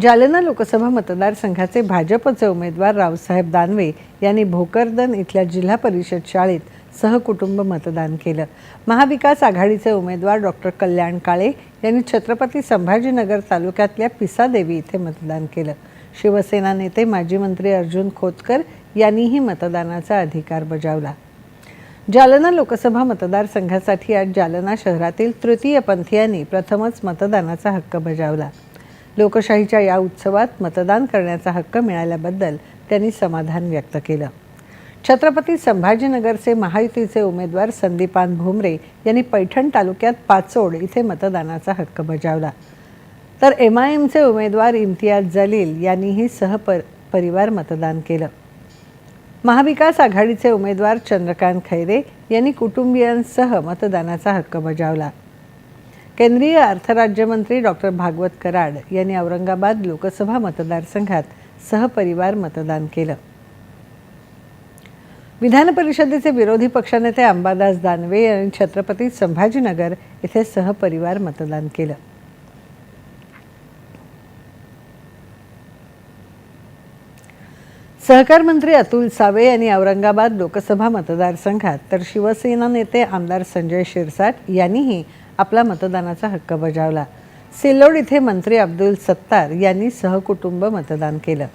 जालना लोकसभा मतदारसंघाचे भाजपचे उमेदवार रावसाहेब दानवे यांनी भोकरदन इथल्या जिल्हा परिषद शाळेत सहकुटुंब मतदान केलं. महाविकास आघाडीचे उमेदवार डॉक्टर कल्याण काळे यांनी छत्रपती संभाजीनगर तालुक्यातल्या पिसादेवी इथे मतदान केलं. शिवसेना नेते माजी मंत्री अर्जुन खोतकर यांनीही मतदानाचा अधिकार बजावला. जालना लोकसभा मतदारसंघासाठी आज जालना शहरातील तृतीय पंथीयांनी प्रथमच मतदानाचा हक्क बजावला. लोकशाहीच्या या उत्सवात मतदान करण्याचा हक्क मिळाल्याबद्दल त्यांनी समाधान व्यक्त केलं. छत्रपती संभाजीनगरचे महायुतीचे उमेदवार संदीपान भुमरे यांनी पैठण तालुक्यात पाचोड इथे मतदानाचा हक्क बजावला. तर एम आय एमचे उमेदवार इम्तियाज जलील यांनीही सहपर परिवार मतदान केलं. महाविकास आघाडीचे उमेदवार चंद्रकांत खैरे यांनी कुटुंबियांसह मतदानाचा हक्क बजावला. केंद्रीय अर्थराज्यमंत्री डॉक्टर भागवत कराड यांनी औरंगाबाद लोकसभा मतदारसंघात सहपरिवार मतदान केलं. विधान परिषदेचे विरोधी पक्षनेते अंबादास दानवे यांनी छत्रपती संभाजीनगर येथे सहपरिवार मतदान केलं. सहकार मंत्री अतुल सावे यांनी औरंगाबाद लोकसभा मतदारसंघात तर शिवसेना नेते आमदार संजय शिरसाट यांनीही आपला मतदानाचा हक्क बजावला. सिल्लोड इथे मंत्री अब्दुल सत्तार यांनी सहकुटुंब मतदान केलं.